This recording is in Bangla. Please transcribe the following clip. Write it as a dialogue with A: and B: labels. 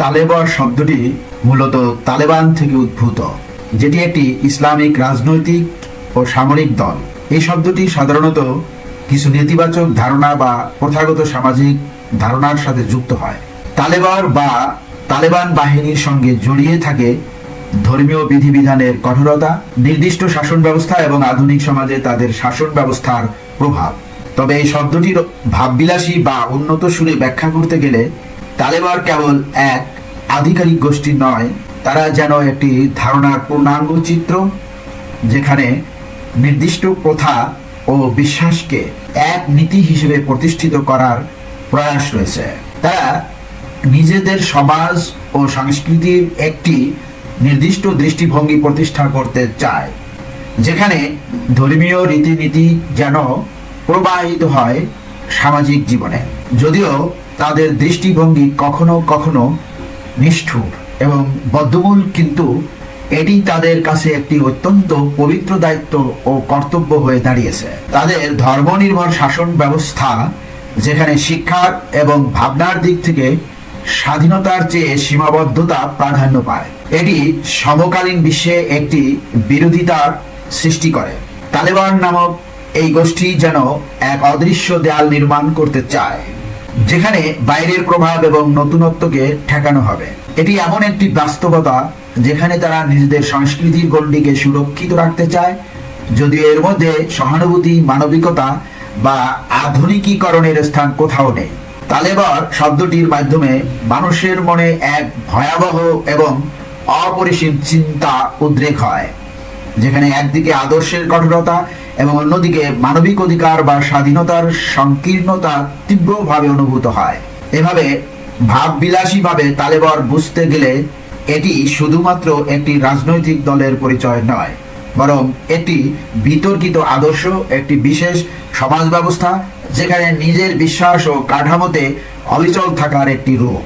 A: তালেবর শব্দটি মূলত তালেবান থেকে উদ্ভূত, যেটি একটি ইসলামিক রাজনৈতিক ও সামরিক দল। এই শব্দটি সাধারণত কিছু নেতিবাচক ধারণা বা প্রথাগত সামাজিক ধারণার সাথে যুক্ত হয়। তালেবার বা তালেবান বাহিনীর সঙ্গে জড়িয়ে থাকে ধর্মীয় বিধিবিধানের কঠোরতা, নির্দিষ্ট শাসন ব্যবস্থা এবং আধুনিক সমাজে তাদের শাসন ব্যবস্থার প্রভাব। তবে এই শব্দটির ভাববিলাসী বা উন্নত সুরে ব্যাখ্যা করতে গেলে তালেবার কেবল এক আধিকারিক গোষ্ঠী নয়, তারা যেন একটি ধারণার পূর্ণাঙ্গ চিত্র, যেখানে নির্দিষ্ট প্রথা ও বিশ্বাসকে এক নীতি হিসেবে প্রতিষ্ঠিত করার প্রয়াস রয়েছে। তারা নিজেদের সমাজ ও সংস্কৃতির একটি নির্দিষ্ট দৃষ্টিভঙ্গি প্রতিষ্ঠা করতে চায়, যেখানে ধর্মীয় রীতিনীতি যেন প্রবাহিত হয় সামাজিক জীবনে। যদিও তাদের দৃষ্টিভঙ্গি কখনো কখনো নিষ্ঠুর এবং বদ্ধমূল, কিন্তু এটি তাদের কাছে একটি অত্যন্ত পবিত্র দায়িত্ব ও কর্তব্য হয়ে দাঁড়িয়েছে। তাদের ধর্মনির্ভর শাসন ব্যবস্থা, যেখানে শিক্ষার এবং ভাবনার দিক থেকে স্বাধীনতার চেয়ে সীমাবদ্ধতা প্রাধান্য পায়, এটি সমকালীন বিশ্বে একটি বিরোধিতার সৃষ্টি করে। তালেবান নামক এই গোষ্ঠী যেন এক অদৃশ্য দেয়াল নির্মাণ করতে চায়। যেখানে বাইরের প্রভাব এবং নতুনত্বকে ঠেকানো হবে। এটি এমন একটি বাস্তবতা যেখানে তারা নিজেদের সংস্কৃতির গণ্ডিকে সুরক্ষিত রাখতে চায়, যদিও এর মধ্যে সহানুভূতি, মানবিকতা বা আধুনিকীকরণের স্থান কোথাও নেই। তালেবার শব্দটির মাধ্যমে মানুষের মনে এক ভয়াবহ এবং অপরিসীম চিন্তা উদ্রেক হয়। যেখানে একদিকে আদর্শের কঠোরতা এবং অন্যদিকে মানবিক অধিকার বা স্বাধীনতার সংকীর্ণতা তীব্রভাবে অনুভূত হয়। এভাবে ভাববিলাসীভাবে তালেবর বুঝতে গেলে এটি শুধুমাত্র একটি রাজনৈতিক দলের পরিচয় নয়, বরং এটি বিতর্কিত আদর্শ, একটি বিশেষ সমাজ ব্যবস্থা, যেখানে নিজের বিশ্বাস ও কাঠামোতে অবিচল থাকার একটি রূপ।